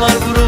var vurur